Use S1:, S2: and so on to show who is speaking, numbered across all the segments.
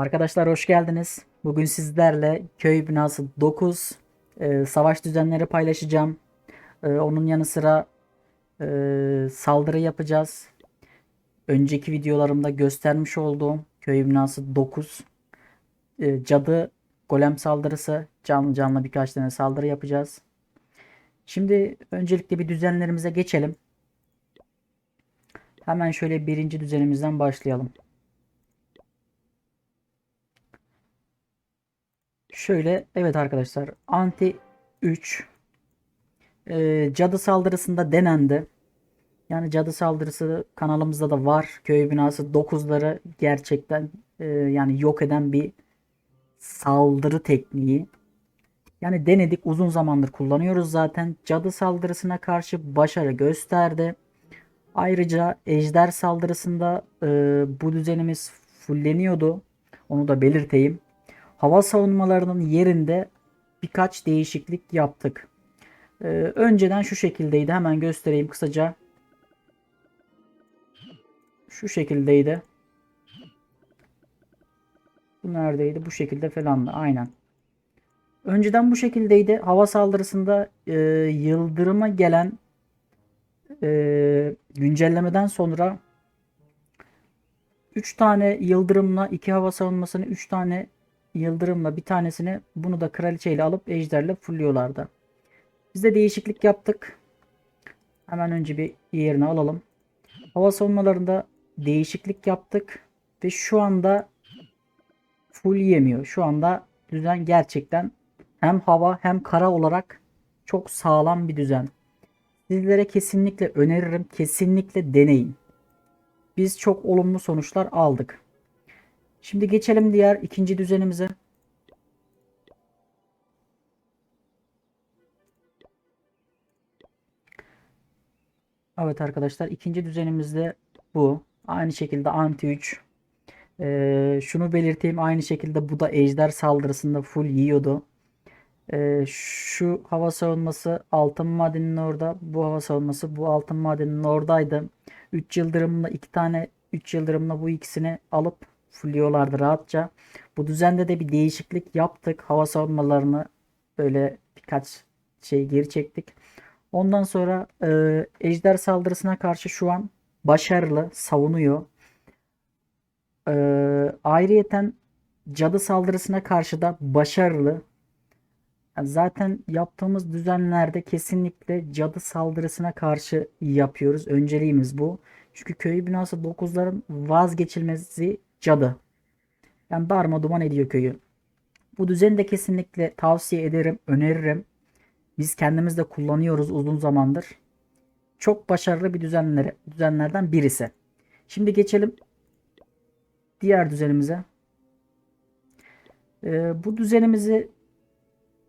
S1: Arkadaşlar hoş geldiniz. Bugün sizlerle köy binası 9 e, savaş düzenleri paylaşacağım. E, onun yanı sıra e, saldırı yapacağız. Önceki videolarımda göstermiş olduğum köy binası 9 e, cadı golem saldırısı canlı canlı birkaç tane saldırı yapacağız. Şimdi öncelikle bir düzenlerimize geçelim. Hemen şöyle birinci düzenimizden başlayalım. Şöyle evet arkadaşlar anti 3 e, cadı saldırısında denendi. Yani cadı saldırısı kanalımızda da var. Köy binası 9'ları gerçekten e, yani yok eden bir saldırı tekniği. Yani denedik uzun zamandır kullanıyoruz zaten. Cadı saldırısına karşı başarı gösterdi. Ayrıca ejder saldırısında e, bu düzenimiz fulleniyordu. Onu da belirteyim. Hava savunmalarının yerinde birkaç değişiklik yaptık. Ee, önceden şu şekildeydi. Hemen göstereyim kısaca. Şu şekildeydi. Bu neredeydi? Bu şekilde falan da. Aynen. Önceden bu şekildeydi. Hava saldırısında e, yıldırıma gelen e, güncellemeden sonra 3 tane yıldırımla 2 hava savunmasını 3 tane yıldırımla bir tanesini bunu da kraliçeyle alıp ejderle fulluyorlardı. Biz de değişiklik yaptık. Hemen önce bir yerine alalım. Hava savunmalarında değişiklik yaptık. Ve şu anda full yemiyor. Şu anda düzen gerçekten hem hava hem kara olarak çok sağlam bir düzen. Sizlere kesinlikle öneririm. Kesinlikle deneyin. Biz çok olumlu sonuçlar aldık. Şimdi geçelim diğer ikinci düzenimize. Evet arkadaşlar ikinci düzenimizde bu. Aynı şekilde anti 3. Ee, şunu belirteyim aynı şekilde bu da ejder saldırısında full yiyordu. Ee, şu hava savunması altın madeninin orada. Bu hava savunması bu altın madeninin oradaydı. 3 yıldırımla 2 tane 3 yıldırımla bu ikisini alıp fulliyorlardı rahatça. Bu düzende de bir değişiklik yaptık. Hava savunmalarını böyle birkaç şey geri çektik. Ondan sonra e, ejder saldırısına karşı şu an başarılı savunuyor. E, ayrıyeten cadı saldırısına karşı da başarılı. Yani zaten yaptığımız düzenlerde kesinlikle cadı saldırısına karşı yapıyoruz. Önceliğimiz bu. Çünkü köy binası 9'ların vazgeçilmezi cadı. Yani darma duman ediyor köyü. Bu düzeni de kesinlikle tavsiye ederim, öneririm. Biz kendimiz de kullanıyoruz uzun zamandır. Çok başarılı bir düzenleri, düzenlerden birisi. Şimdi geçelim diğer düzenimize. Ee, bu düzenimizi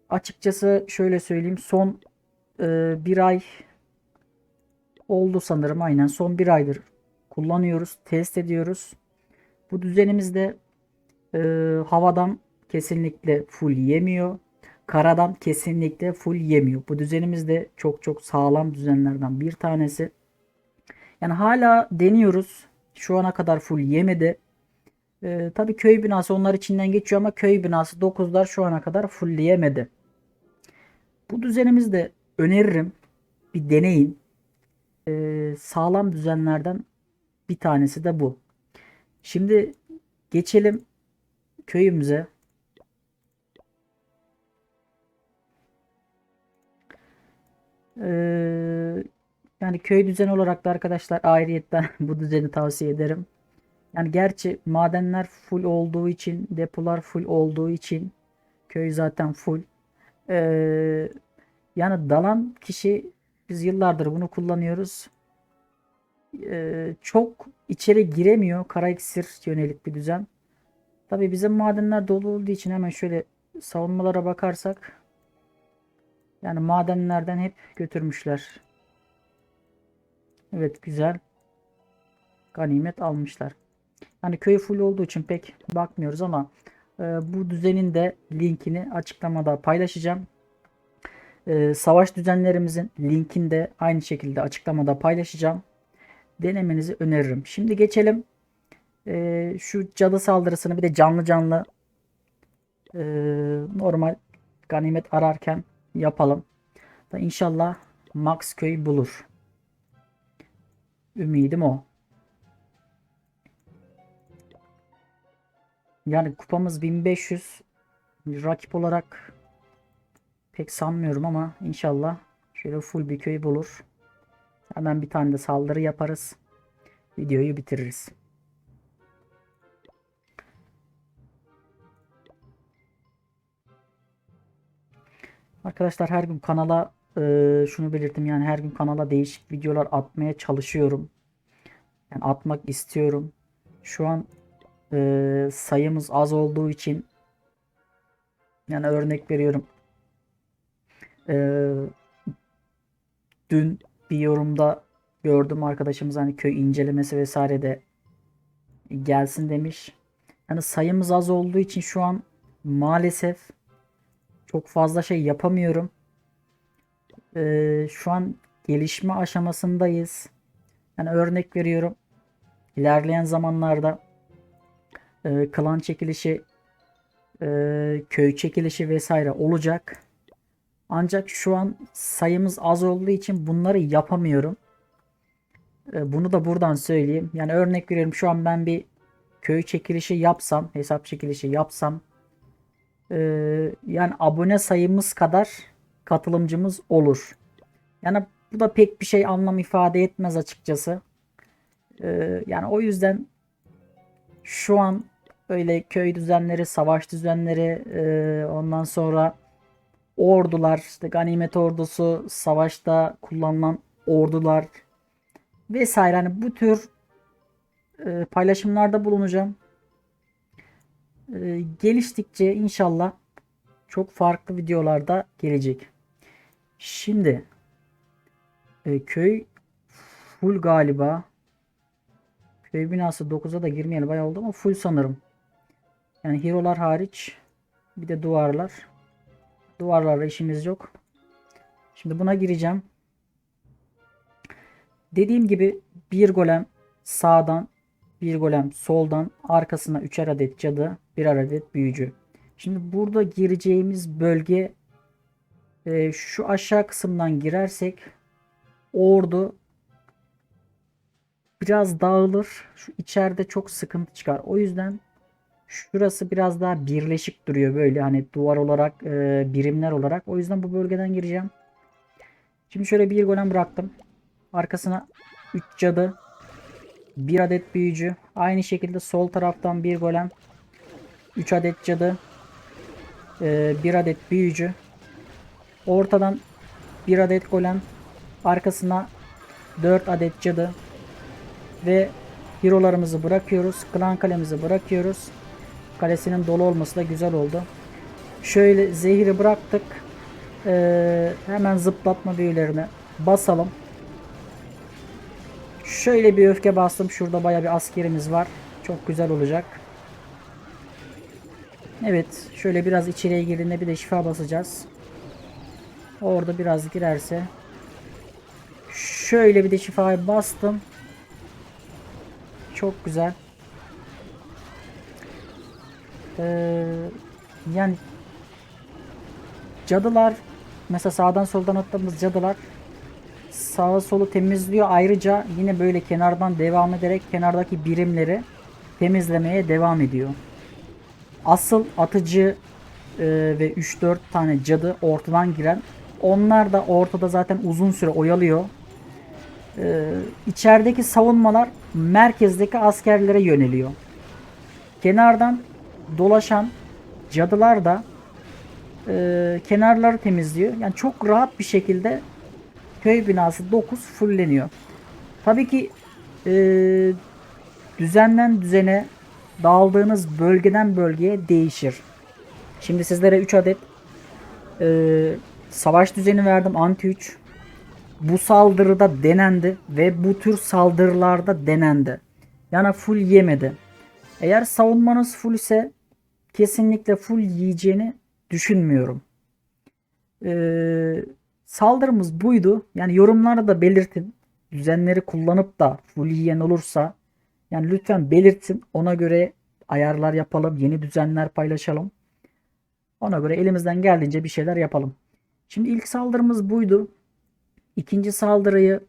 S1: açıkçası şöyle söyleyeyim. Son e, bir ay oldu sanırım. Aynen son bir aydır kullanıyoruz, test ediyoruz. Bu düzenimizde e, havadan kesinlikle full yemiyor. Karadan kesinlikle full yemiyor. Bu düzenimiz de çok çok sağlam düzenlerden bir tanesi. Yani hala deniyoruz. Şu ana kadar full yemedi. Ee, tabii köy binası onlar içinden geçiyor ama köy binası 9'lar şu ana kadar fullleyemedi. Bu düzenimizi de öneririm. Bir deneyin. Ee, sağlam düzenlerden bir tanesi de bu. Şimdi geçelim köyümüze. Ee, yani köy düzeni olarak da arkadaşlar ayrıyetten bu düzeni tavsiye ederim. Yani gerçi madenler full olduğu için, depolar full olduğu için köy zaten full. Ee, yani dalan kişi biz yıllardır bunu kullanıyoruz. Ee, çok içeri giremiyor. Kara iksir yönelik bir düzen. Tabi bizim madenler dolu olduğu için hemen şöyle savunmalara bakarsak yani madenlerden hep götürmüşler. Evet güzel. Ganimet almışlar. Yani köy full olduğu için pek bakmıyoruz ama e, bu düzenin de linkini açıklamada paylaşacağım. E, savaş düzenlerimizin linkini de aynı şekilde açıklamada paylaşacağım. Denemenizi öneririm. Şimdi geçelim Ee, şu cadı saldırısını bir de canlı canlı ee, normal ganimet ararken yapalım. Da inşallah Max köy bulur. Ümidim o. Yani kupamız 1500. Rakip olarak pek sanmıyorum ama inşallah şöyle full bir köy bulur. Hemen bir tane de saldırı yaparız. Videoyu bitiririz. Arkadaşlar her gün kanala e, şunu belirttim yani her gün kanala değişik videolar atmaya çalışıyorum. Yani atmak istiyorum. Şu an e, sayımız az olduğu için yani örnek veriyorum. E, dün bir yorumda gördüm arkadaşımız hani köy incelemesi vesaire de gelsin demiş. Yani sayımız az olduğu için şu an maalesef çok fazla şey yapamıyorum. Ee, şu an gelişme aşamasındayız. Yani örnek veriyorum. İlerleyen zamanlarda e, klan çekilişi, e, köy çekilişi vesaire olacak. Ancak şu an sayımız az olduğu için bunları yapamıyorum. E, bunu da buradan söyleyeyim. Yani örnek veriyorum şu an ben bir köy çekilişi yapsam, hesap çekilişi yapsam ee, yani abone sayımız kadar katılımcımız olur. Yani bu da pek bir şey anlam ifade etmez açıkçası. Ee, yani o yüzden şu an öyle köy düzenleri, savaş düzenleri, e, ondan sonra ordular, işte ganimet ordusu, savaşta kullanılan ordular vesaire. hani bu tür e, paylaşımlarda bulunacağım. Ee, geliştikçe inşallah çok farklı videolarda gelecek. Şimdi e, köy full galiba. Köy binası 9'a da girmeyeli bayağı oldu ama full sanırım. Yani hero'lar hariç bir de duvarlar. Duvarlarla işimiz yok. Şimdi buna gireceğim. Dediğim gibi bir golem sağdan bir golem soldan arkasına üçer adet cadı bir adet büyücü. Şimdi burada gireceğimiz bölge e, şu aşağı kısımdan girersek ordu biraz dağılır. Şu içeride çok sıkıntı çıkar. O yüzden şurası biraz daha birleşik duruyor böyle hani duvar olarak e, birimler olarak. O yüzden bu bölgeden gireceğim. Şimdi şöyle bir golem bıraktım. Arkasına 3 cadı. Bir adet büyücü. Aynı şekilde sol taraftan bir golem. 3 adet cadı. 1 ee, adet büyücü. Ortadan 1 adet golem. Arkasına 4 adet cadı. Ve hero'larımızı bırakıyoruz. Klan kalemizi bırakıyoruz. Kalesinin dolu olması da güzel oldu. Şöyle zehri bıraktık. Ee, hemen zıplatma büyülerini basalım. Şöyle bir öfke bastım. Şurada baya bir askerimiz var. Çok güzel olacak. Evet. Şöyle biraz içeriye girdiğinde bir de şifa basacağız. Orada biraz girerse. Şöyle bir de şifayı bastım. Çok güzel. Ee, yani cadılar mesela sağdan soldan attığımız cadılar sağa solu temizliyor. Ayrıca yine böyle kenardan devam ederek kenardaki birimleri temizlemeye devam ediyor. Asıl atıcı e, ve 3-4 tane cadı ortadan giren onlar da ortada zaten uzun süre oyalıyor. Ee, içerideki savunmalar merkezdeki askerlere yöneliyor. Kenardan dolaşan cadılar da e, kenarları temizliyor. Yani çok rahat bir şekilde köy binası 9 fulleniyor. Tabii ki e, düzenden düzene dağıldığınız bölgeden bölgeye değişir. Şimdi sizlere 3 adet e, savaş düzeni verdim. Anti 3. Bu saldırıda denendi ve bu tür saldırılarda denendi. Yani full yemedi. Eğer savunmanız full ise kesinlikle full yiyeceğini düşünmüyorum. Ee, Saldırımız buydu. Yani yorumlarda da belirtin. Düzenleri kullanıp da full yiyen olursa Yani lütfen belirtin. Ona göre ayarlar yapalım. Yeni düzenler paylaşalım. Ona göre elimizden geldiğince bir şeyler yapalım. Şimdi ilk saldırımız buydu. İkinci saldırıyı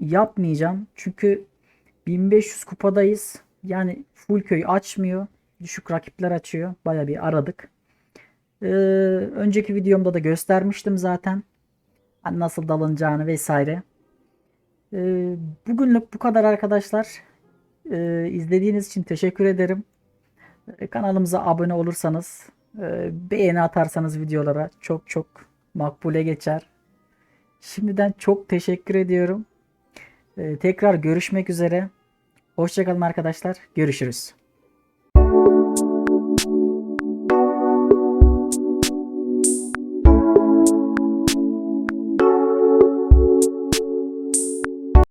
S1: yapmayacağım. Çünkü 1500 kupadayız. Yani full köy açmıyor. Düşük rakipler açıyor. Baya bir aradık. Ee, önceki videomda da göstermiştim zaten. Hani nasıl dalınacağını vesaire. Ee, bugünlük bu kadar arkadaşlar. Ee, izlediğiniz için teşekkür ederim. Ee, kanalımıza abone olursanız, e, beğeni atarsanız videolara çok çok makbule geçer. Şimdiden çok teşekkür ediyorum. Ee, tekrar görüşmek üzere. Hoşçakalın arkadaşlar. Görüşürüz.